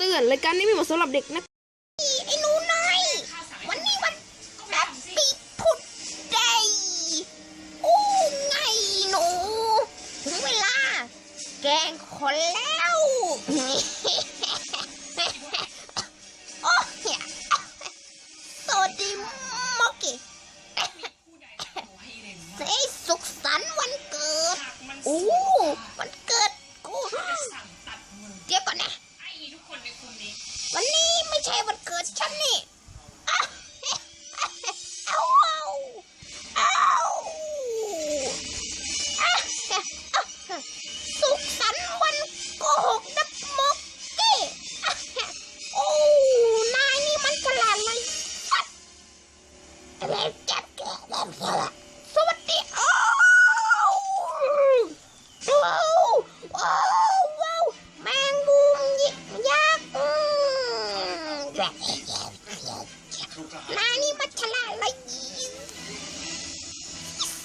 เตือนรายการนี้ไม่เหมาะสำหรับเด็กนะไอ้หนูน้อย วันนี้วันแฮปปี้พุดเดย์โอ้ไงหนู ถึงเวลา แกงคนแล้วโอ้ยสวัสดีมอกกี้เฮ้สุขสันต์วันเกิด โอ้ วันเกิดกูเดี๋ยวก่อนนะ แล้วจับแกแล้วสละสวัสดีโอ้ว้าวว้าวว้าวแมงมุมยิกยักษ์อืมนานี่มันฉลาดเลย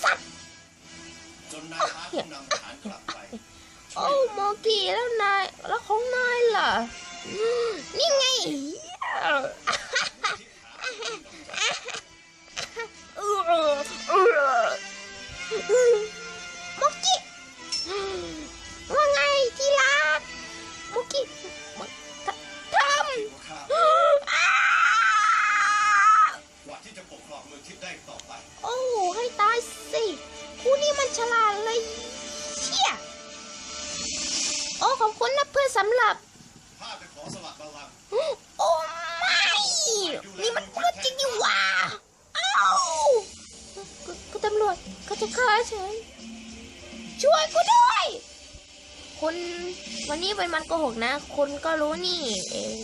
สัตว์จนนายพาผู้นำทหารกลับไปโอ้โมกี้แล้วนายแล้วของนายล่ะนี่ไง มุกกี้ว่าไงที่รักมุกกี้ททว่าข้าำอ้าวกว่าที่จะปกครองเมืองทิพย์ได้ต่อไป โอ้ให้ตายสิคู่นี้มันฉลาดเลยเชี่ยโอ้ขอบคุณนะเพื่อนสำหรับข้าจะขอสละบัลลังก์ เขาจะฆ่าฉันช่วยกูด้วยคุณวันนี้เป็นวันโกหกนะคุณก็รู้นี่เอง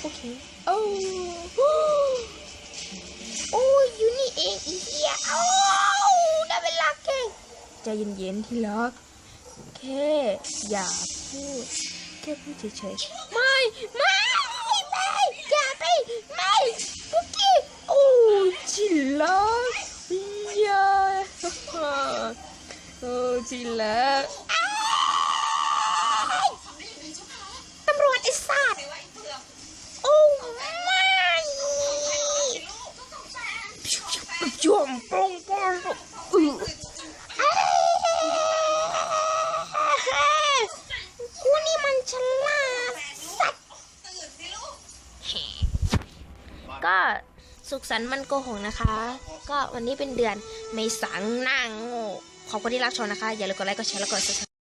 โอเคโอ้โอ้ยอยู่นี่เองอีเหี้ยโอ้ได้เวลาแกล้งใจเย็นๆที่รักแค่อย่าพูดแค่พูดเฉยไม่ไม่ไม่ อย่าไป ไม่พุกกี้ ๆ โอ้ที่รักอย่า โอ้ที่รักตำรวจไอ้สัตว์โอ้ไม่จ้วมปองปองอือกูนี่มันฉลาดสัตว์ก็สุขสันต์วันโกหกนะคะ ก็วันนี้เป็นเดือนเมษายนนางโง่ ขอบคุณที่รับชมนะคะ อย่าลืมกดไลค์ กดแชร์ และกด subscribe